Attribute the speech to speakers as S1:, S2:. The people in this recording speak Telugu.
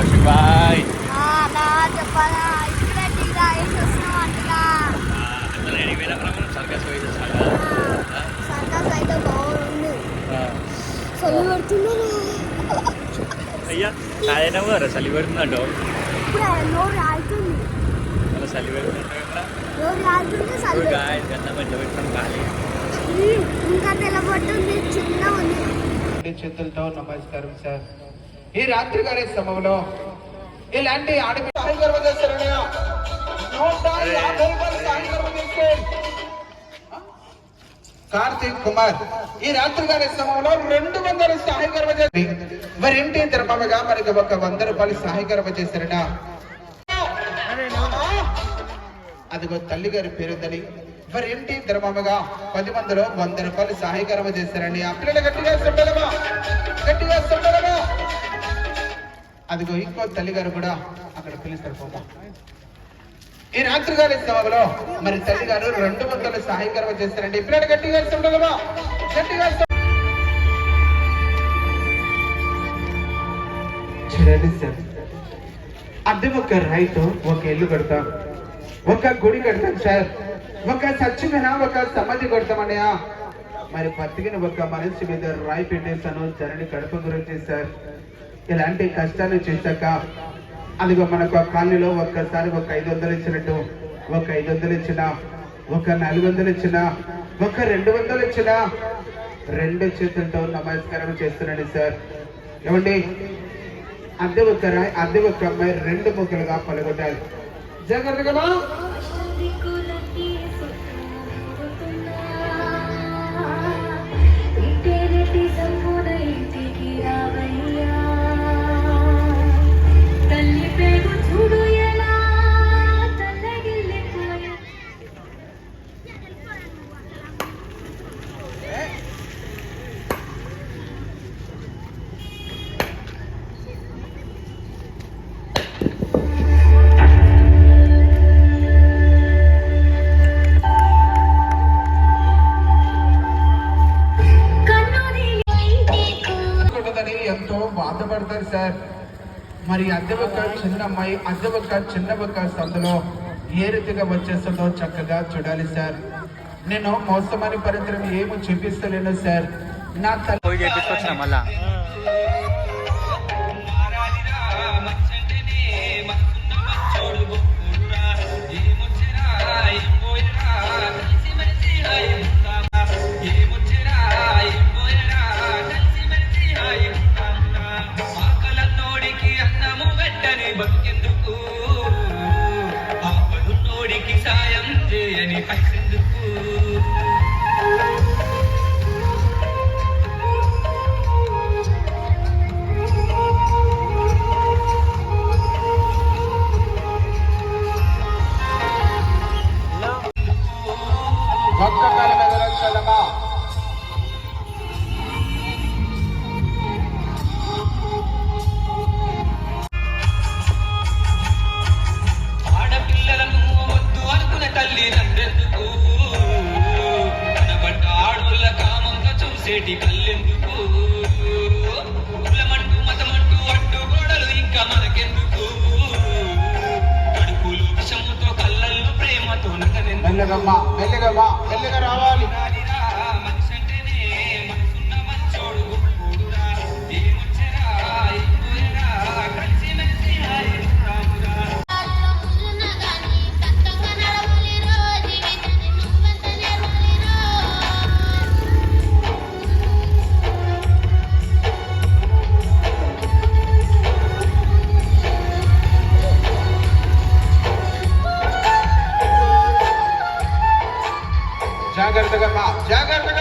S1: కౌశిక్ బాయ్ అయ్యా ఆయన కూడా చలి పెడుతుందంటో చలి పెడుతుందంట గంట మెట్ల పెట్టడం ఖాళీ?
S2: ఇంకా తెల్లబడుతుంది చిన్న ఉంది.
S3: చేతులతో నమస్కారం సార్. ఈ రాత్రి గారి సమయంలో ఇలాంటి ఆడపిల్ల. కార్తీక్ కుమార్ ఈ రాత్రి గారి సమయంలో రెండు వందల సహాయ గర్వ చేసి మరింటి ధర్మముగా మనకి ఒక వంద రూపాయలు సహాయ గర్వ చేశారట అదిగో తల్లి గారి పేరుందని మరింటి ధర్మముగా పది మందిలో వంద రూపాయలు సహాయ గర్వ చేశారండి ఆ పిల్లలు గట్టిగా గట్టిగా అదిగో ఇంకో తల్లి గారు కూడా అక్కడ పిలుస్తారు పోతా ఈ రాత్రి గారి సభలో మరి తల్లి గారు రెండు వందల సహాయకరం చేస్తారండి. ఇప్పుడు గట్టిగా సంబలమా గట్టిగా చూడండి సార్. అద్దె ఒక రైతు ఒక ఇల్లు కడతాం. ఒక గుడి కడతాం సార్. ఒక సచ్చిన ఒక సమాధి కడతామన్నయ్య మరి బతికిన ఒక మనిషి మీద రాయి పెట్టేశాను. జరని కడప గురించి సార్. ఇలాంటి కష్టాలు చేశాక? అదిగో మనకు ఆ కాలనీలో ఒక్కసారి ఒక ఐదు వందలు ఇచ్చినట్టు ఒక ఐదు వందలు ఇచ్చిన ఒక నాలుగు వందలు ఇచ్చిన ఒక రెండు వందలు ఇచ్చిన రెండు చేతులతో నమస్కారం చేస్తున్నాడు సార్. ఏమండి? అద్దె ఒక అద్దె ఒక అమ్మాయి రెండు ముక్కలుగా పలగొట్టాలి జాగ్రత్తగా ఎంతో బాధపడతారు సార్. మరి అద్దెబక్క చిన్న అమ్మాయి అద్దె ఒక్క చిన్న ఒక్క సందులో ఏ రీతిగా వచ్చేస్తుందో చక్కగా చూడాలి సార్. నేను మోసమని పరిత్రం ఏమో చూపిస్తలేను సార్. నా తల్లి
S4: పెట్టని బతికెందుకు? ఆపడున్నోడికి సాయం చేయని పైసెందుకు
S3: చెడి కళ్ళెందుకు? కులమంటూ
S4: మతమంటూ అడ్డు గోడలు ఇంకా మనకెందుకు? కడుపులు విషముతో కళ్ళల్లో ప్రేమతో నగనెందుకమ్మా జాగ్రత్తగా